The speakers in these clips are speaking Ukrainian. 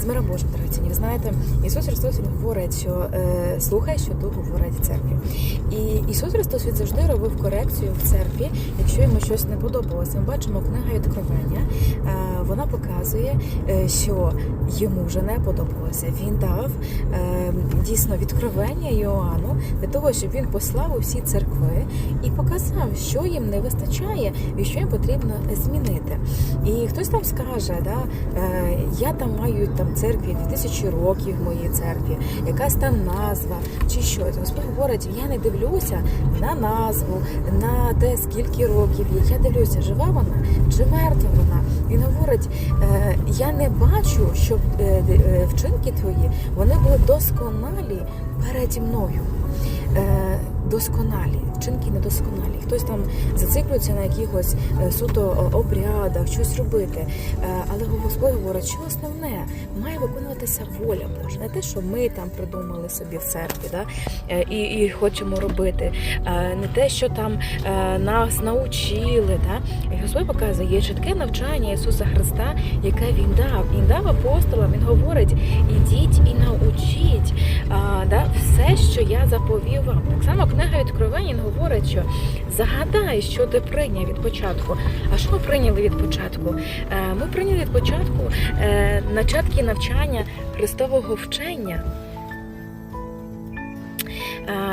З миром Божим, дорогоцінні. Ви знаєте, Ісус Христос Він говорить, що е, слухай, що тут говорить церкві. І Ісус Христос він завжди робив корекцію в церкві, якщо йому щось не подобалося. Ми бачимо книга відкровення. Е, вона показує, е, що йому вже не подобалося. Він дав е, дійсно відкровення Йоанну для того, щоб він послав у всі церкви і показав, що їм не вистачає і що їм потрібно змінити. І хтось там скаже, да, е, я там маю там церкві 2000 років моїй церкві, якась там назва чи щось. Господь говорить, я не дивлюся на назву, на те, скільки років є. Я дивлюся, жива вона чи мертва вона. Він говорить, е, я не бачу, щоб е, е, вчинки твої вони були досконалі переді мною. Е, Досконалі, вчинки недосконалі. Хтось там зациклюється на якихось е, суто е, обрядах, щось робити. Але Господь говорить, що основне має виконуватися воля Божа, не те, що ми там придумали собі в церкві, да? і, і хочемо робити, не те, що там нас научили. Да? І Господь показує, є чітке навчання Ісуса Христа, яке Він дав. Він дав апостолам, Він говорить, ідіть і научіть що я заповів вам. Так само книга Відкровень говорить, що загадай, що ти прийняв від початку. А що ми прийняли від початку? Е, Ми прийняли від початку е, начатки навчання Христового вчення.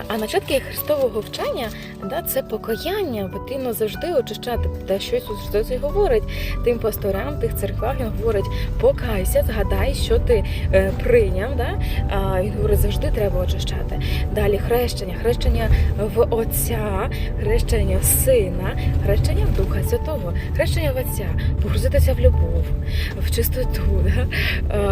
А начатки Христового вчення да, це покаяння. Потрібно завжди очищати те, що Ісус Христос говорить тим пасторам, тих церквах. Він говорить, покайся, згадай, що ти е, прийняв. Да? А, він говорить, завжди треба очищати. Далі хрещення, хрещення в Отця, хрещення в Сина, хрещення в Духа Святого, хрещення в Отця, погрузитися в любов, в чистоту, да?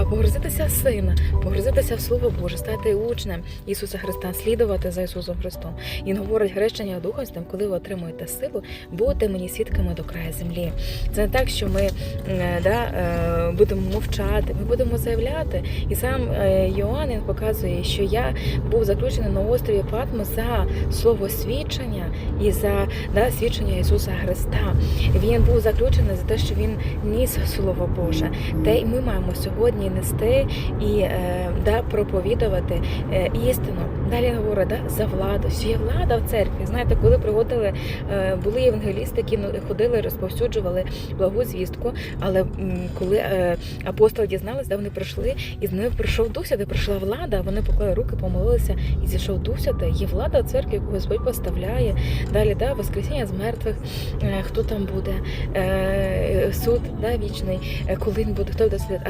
Погрузитися в Сина, погрузитися в Слово Боже, стати учнем Ісуса Христа, слідувати за Ісусом Христом. Він говорить хрещення Духа Святим, коли ви отримуєте силу, будете мені свідками до краю землі. Це не так, що ми е, да, е, будемо мовчати, ми будемо заявляти. І сам е, Йоанн він показує, що я був заключений на острові Патмос за слово свідчення і за да, свідчення Ісуса Христа. Він був заключений за те, що він ніс Слово Боже. Те й ми маємо сьогодні нести і да, проповідувати істину. Далі говорить да, за владу, що є влада в церкві. Знаєте, коли приводили, е, були євангелісти, які ну, ходили, розповсюджували благу звістку. Але коли е, апостоли дізналися, де вони прийшли, і з ними прийшов Дух Святий, прийшла влада. Вони поклали руки, помолилися, і зійшов Дух Святий. Є влада в церкві, яку Господь поставляє. Далі да, воскресіння з мертвих, е, хто там буде, суд да, вічний, коли він буде, хто буде судити.